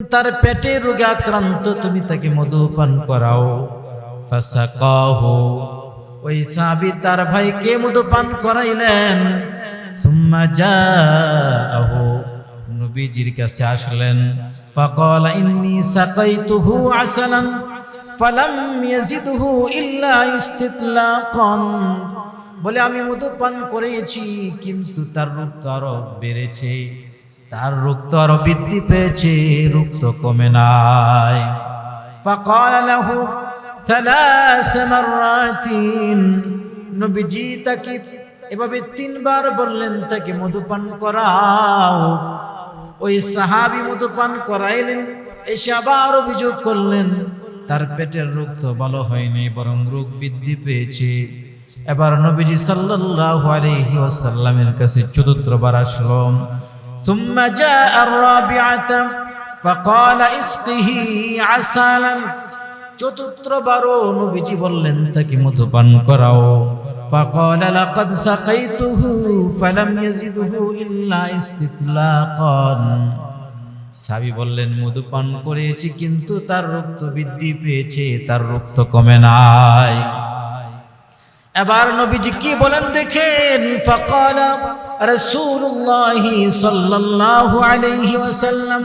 তার পেটে রোগে আক্রান্ত, তুমি তাকে মধু পান করাও ওই সাহাবী তার ভাইকে মধু পান করাইলেন। সুম্মা জাআহু। নবীজির কাছে আসলেন। ফাকাল, ইন্নী সাকাইতুহু আসালান ফালাম ইয়াজিদহু ইল্লা ইস্তিতলাকান। বলে, আমি মধু পান করেছি, কিন্তু তার রোগ তো আরও বেড়েছে। তার রোগ তো আরো বৃদ্ধি পেয়েছে রোগ তো কমে নাই فقال له ثلاث مرات নবীজি তাকে এভাবে তিনবার বললেন তাকে মধুপান করাও ওই সাহাবি মধুপান করাইলেন এসে আবার অভিযোগ করলেন তার পেটের রোগ তো ভালো হয়নি বরং রোগ বৃদ্ধি পেয়েছে এবার নবীজি সাল্লাল্লাহু আলাইহি ওয়াসাল্লামের কাছে চতুর্থবার আসলো ثم جاء الرابعة فقال اسقه عسالا চতুর্থবারও নবীজি বললেন তাকে মধুপান করাও فقال لقد سقيته فلم يزده إلا استطلاقا সাবি বললেন মধুপান করেছি কিন্তু তার রক্ত বৃদ্ধি পেয়েছে তার রক্ত কমে নাই এবার নবীজি কি বলেন দেখেন فقال রসুল্লাহ সাল্লাহ আলহি ওসাল্লাম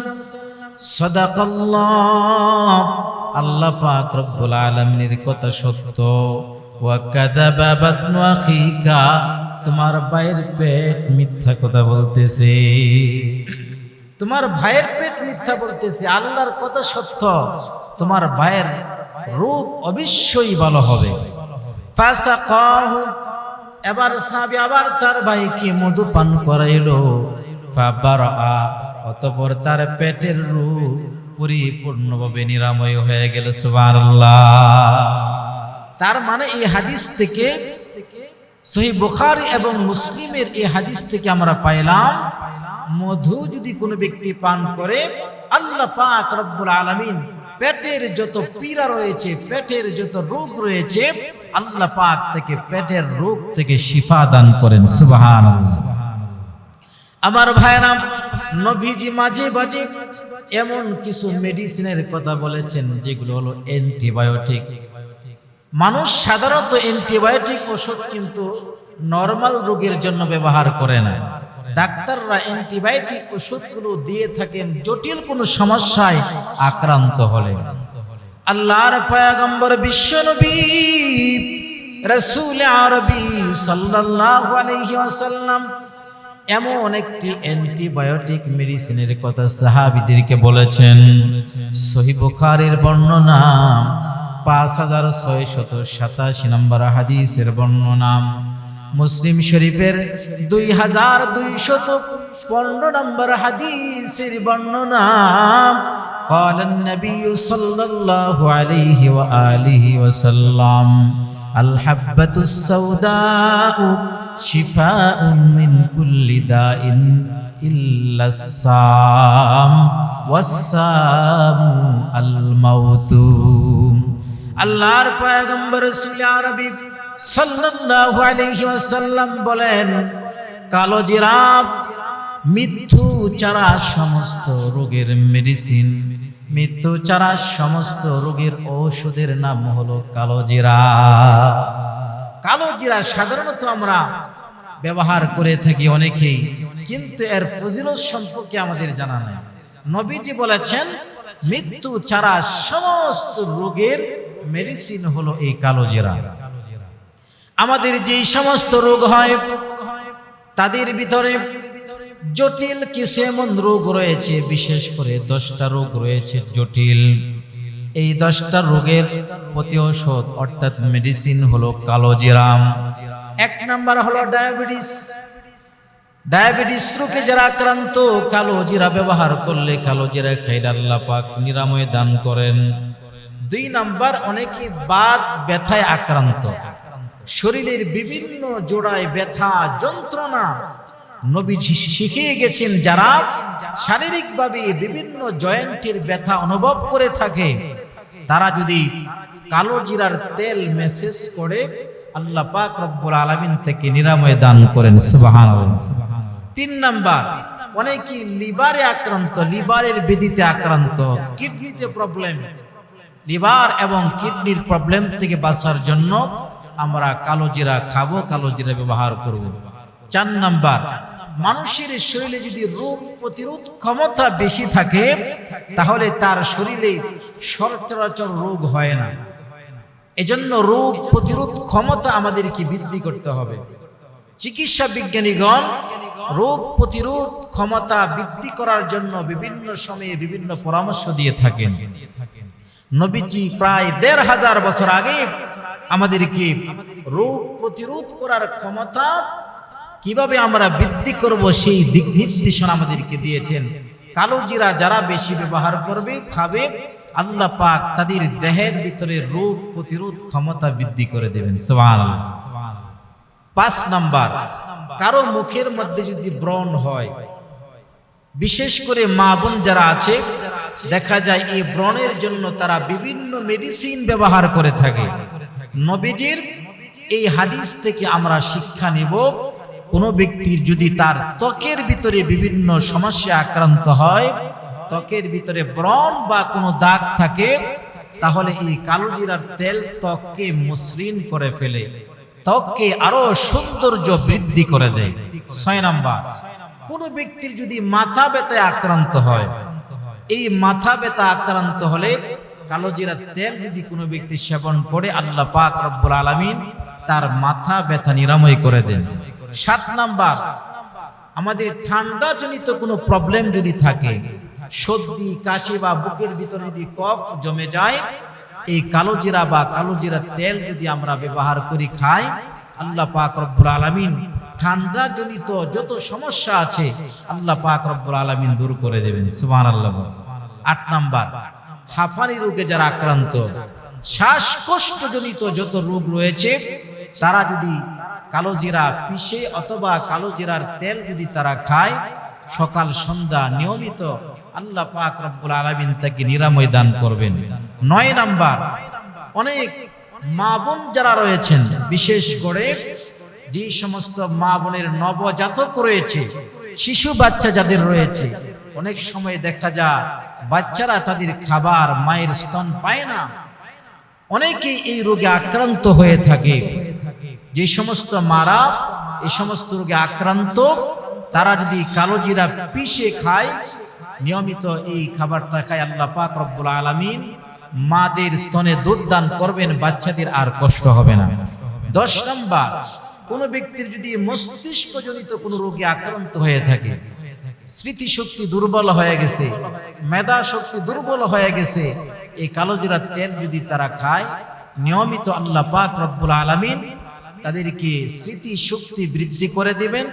সদাকল্লাহ। আল্লাহ পাক রব্বুল আলমিনের কথা সত্য। তোমার ভাইয়ের পেট মিথ্যা কথা বলতেছে। তোমার ভাইয়ের পেট মিথ্যা বলতেছে, আল্লাহর কথা সত্য। তোমার ভাইয়ের রূপ অবশ্যই ভালো হবে। ফাসা এবার সাহাবী আবার তার ভাইকে মধু পান করাইলো অতঃপর তার পেটের রূপ পরিপূর্ণভাবে নিরাময় হয়ে গেল, সুবহানাল্লাহ। তার মানে এই হাদিস থেকে, সহি বুখারী এবং মুসলিমের এই হাদিস থেকে আমরা পাইলাম, মধু যদি কোনো ব্যক্তি পান করে, আল্লাহ পাক রব্বুল আলামিন পেটের যত পীড়া রয়েছে, পেটের যত রোগ রয়েছে আল্লাহ পাক থেকে পেটের রোগ থেকে শিফা দান করেন, সুবহানাল্লাহ। আমার ভাইরাম নবীজি মাঝে মাঝে এমন কিছু মেডিসিনের কথা বলেছেন, যেগুলো হলো অ্যান্টিবায়োটিক মানুষ সাধারণত অ্যান্টিবায়োটিক ওষুধ কিন্তু নর্মাল রোগের জন্য ব্যবহার করে না। ডাক্তাররা অ্যান্টিবায়োটিক ওষুধগুলো দিয়ে থাকেন, জটিল কোনো সমস্যায় আক্রান্ত হলে। আল্লাহর পয়গম্বর বিশ্বনবী রসুল আরবি সাল্লাল্লাহু এমন একটি অ্যান্টিবায়োটিক মেডিসিনের কথা সাহাবিদেরকে বলেছেন। সহি বুখারীর বর্ণনা পাঁচ হাজার ছয় শত সাতাশি নম্বর হাদিসের বর্ণনা। মুসলিম শরীফের দুই হাজার দুইশত পনেরো নম্বর হাদিসের বর্ণনা قال النبي صلى الله عليه وآله وسلم الحبة السوداء شفاء من كل داء إلا السام والسام الموت আল্লাহর পয়গম্বর রসুল আরবি সাল্লাল্লাহু আলাইহি ওয়াসাল্লাম বলেন কালো জিরাফ মৃত্যু চারা সমস্ত রোগের মেডিসিন মৃত্যু ছাড়া সমস্ত রোগের ঔষধের নাম হলো কালো জিরা। সাধারণত আমরা ব্যবহার করে থাকি অনেকেই, কিন্তু এর ফজিলত সম্পর্কে আমাদের জানা নাই। নবীজি বলেছেন, মৃত্যু ছাড়া সমস্ত রোগের মেডিসিন হলো এই কালো জিরা। আমাদের যেই সমস্ত রোগ হয়, তাদের ভিতরে জটিল কিছু এমন রোগ রয়েছে, বিশেষ করে দশটা রোগ রয়েছে জটিল। এই দশটা রোগের প্রতি ঔষধ, অর্থাৎ মেডিসিন হলো কালো জিরাম এক নাম্বার হলো ডায়াবেটিস। ডায়াবেটিস রোগে যারা আক্রান্ত কালো জিরা ব্যবহার করলে কালো জিরা খাইলে আল্লাহ পাক নিরাময় দান করেন। দুই নাম্বার, অনেকে বাদ ব্যথায় আক্রান্ত। শরীরের বিভিন্ন জোড়ায় ব্যথা, যন্ত্রণা নবীজি শিখিয়ে গেছেন যারা শারীরিকভাবে বিভিন্ন জয়েন্টের ব্যথা অনুভব করে থাকে, তারা যদি কালো জিরার তেল মেসেজ করে, আল্লাহ পাক রব্বুল আলামিন থেকে নিরাময় দান করেন, সুবহানাল্লাহ। তিন নাম্বার, অনেকেই লিভারে আক্রান্ত, লিভারের বেদিতে আক্রান্ত, কিডনিতে প্রবলেম লিভার এবং কিডনির প্রবলেম থেকে বাঁচার জন্য আমরা কালো জিরা খাব, কালো জিরা ব্যবহার করব। চার নাম্বার মানুষের শরীরে যদি রোগ প্রতিরোধ ক্ষমতা বেশি থাকে, তাহলে তার শরীরে সচরাচর রোগ হয় না। এজন্য রোগ প্রতিরোধ ক্ষমতা আমাদেরকে বৃদ্ধি করতে হবে। চিকিৎসা বিজ্ঞানীগণ, রোগ প্রতিরোধ ক্ষমতা বৃদ্ধি করার জন্য বিভিন্ন সময়ে বিভিন্ন পরামর্শ দিয়ে থাকেন। নবীজি প্রায় দেড় হাজার বছর আগে আমাদেরকে রোগ প্রতিরোধ করার ক্ষমতা কীভাবে আমরা বৃদ্ধি করব সেই দিক নির্দেশনা আমাদেরকে দিয়েছেন। কালো জিরা যারা বেশি ব্যবহার করবে, খাবে, আল্লাহ পাক তাদের দেহের ভিতরে রোগ প্রতিরোধ ক্ষমতা বৃদ্ধি করে দেবেন। পাঁচ নাম্বার, কারও মুখের মধ্যে যদি ব্রণ হয়, বিশেষ করে মা বোন যারা আছে, দেখা যায় এই ব্রণের জন্য তারা বিভিন্ন মেডিসিন ব্যবহার করে থাকে। নবীজির এই হাদিস থেকে আমরা শিক্ষা নিব কোনো ব্যক্তির যদি তার ত্বকের ভিতরে বিভিন্ন সমস্যা আক্রান্ত হয়, ত্বকের ভিতরে ব্রণ বা কোনো দাগ থাকে, তাহলে এই কালো জিরার তেল ত্বককে মসৃণ করে ফেলে। ত্বককে আরও সৌন্দর্য বৃদ্ধি করে দেয়। ছয় নাম্বার, কোন ব্যক্তির যদি মাথা ব্যথায় আক্রান্ত হয়, এই মাথা ব্যথা আক্রান্ত হলে কালো জিরার তেল যদি কোনো ব্যক্তি সেবন করে, আল্লাহ পাক রব্বুল আলামিন তার মাথা ব্যথা নিরাময় করে দেন। সাত নাম্বার, আমাদের ঠান্ডা জনিত কোনো প্রবলেম যদি থাকে, সর্দি, কাশি বা বুকের ভিতরে যদি কফ জমে যায়, এই কালো জিরা বা কালো জিরার তেল যদি আমরা ব্যবহার করি খাই, আল্লাহ পাক রব্বুল আলামিন ঠান্ডা জনিত যত সমস্যা আছে, আল্লাহ পাক রব্বুল আলামিন দূর করে দেবেন। সুবহানাল্লাহ আট নাম্বার হাঁপানি রোগে যারা আক্রান্ত শ্বাসকষ্ট জনিত যত রোগ রয়েছে তারা যদি কালো জিরা পিষে অথবা কালো জিরার তেল যদি তারা খায়, সকাল, সন্ধ্যা নিয়মিত আল্লাহ পাক রব্বুল আলামিন তাকে নিরাময় দান করবেন। নয় নাম্বার, অনেক মা বোন যারা রয়েছেন, বিশেষ করে যে সমস্ত মা বোনের নবজাতক রয়েছে, শিশু বাচ্চা যাদের রয়েছে, অনেক সময় দেখা যায় বাচ্চারা তাদের খাবার, মায়ের স্তন পায় না। অনেকেই এই রোগে আক্রান্ত হয়ে থাকে। যে সমস্ত মারা এই সমস্ত রোগে আক্রান্ত, তারা যদি কালো জিরা পিষে খায়, নিয়মিত এই খাবারটা খায় আল্লাহ পাক রব্বুল আলামিন। মাদের স্তনে দুধ দান করবেন, বাচ্চাদের আর কষ্ট হবে না। দশ নম্বর, কোন ব্যক্তির যদি মস্তিষ্ক জনিত কোনো রোগে আক্রান্ত হয়ে থাকে, স্মৃতিশক্তি দুর্বল হয়ে গেছে মেধা শক্তি দুর্বল হয়ে গেছে, এই কালো জিরার তেল যদি তারা খায়, নিয়মিত আল্লাহ পাক রব্বুল আলামিন তাদেরকে স্মৃতি শক্তি বৃদ্ধি করে দিবেন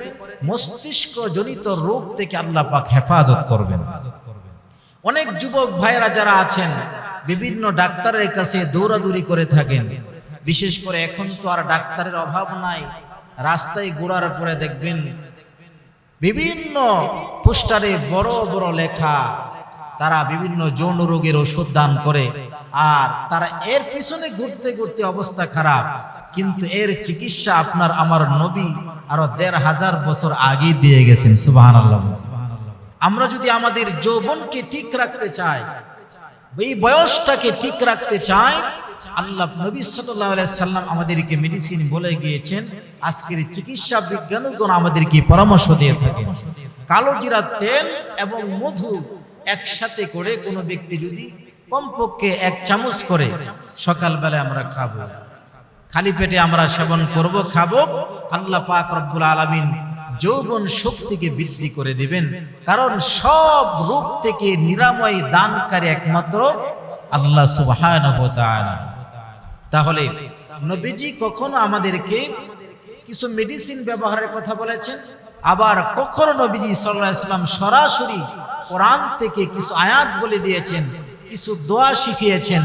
মস্তিষ্ক জনিত রোগ থেকে আল্লাহ পাক হেফাজত করবেন। অনেক যুবক ভাইরা যারা আছেন, বিভিন্ন ডাক্তারের কাছে দৌড়াদৌড়ি করে থাকেন। বিশেষ করে এখন তো আর ডাক্তারের অভাব নাই, রাস্তায় ঘোরার পরে দেখবেন বিভিন্ন পোস্টারে বড় বড় লেখা, তারা বিভিন্ন যৌন রোগের ওষুধ দান করে, আর তারা এর পিছনে ঘুরতে ঘুরতে অবস্থা খারাপ। কিন্তু এর চিকিৎসা আপনার আমার নবী আরও দেড় হাজার বছর আগে দিয়ে গেছেন সুবাহান আমরা যদি আমাদের যৌবনকে ঠিক রাখতে চাই, এই বয়সটাকে ঠিক রাখতে চাই, আল্লাহ নবী সাল্লাম আমাদেরকে মেডিসিন বলে গিয়েছেন, আজকের চিকিৎসা বিজ্ঞানগণ আমাদেরকে পরামর্শ দিয়ে থাকেন। কালো জিরা তেল এবং মধু একসাথে করে কোনো ব্যক্তি যদি কমপক্ষে এক চামচ করে, সকালবেলায় আমরা খাব। খালি পেটে আমরা সেবন করব, খাব। আল্লাহ পাক রব্বুল আলামিন যৌবন শক্তিকে বৃদ্ধি করে দিবেন। কারণ সব রূপ থেকে নিরাময় দানকারী একমাত্র আল্লাহ তাআলা। তাহলে নবীজি কখনো আমাদেরকে কিছু মেডিসিন ব্যবহারের কথা বলেছেন? আবার কখনো নবীজি সাল্লাল্লাহু আলাইহি সাল্লাম সরাসরি কোরআন থেকে কিছু আয়াত বলে দিয়েছেন, কিছু দোয়া শিখিয়েছেন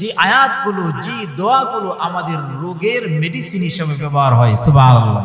যে আয়াতগুলো যে দোয়াগুলো আমাদের রোগের মেডিসিন হিসেবে ব্যবহার হয় সুবহানাল্লাহ।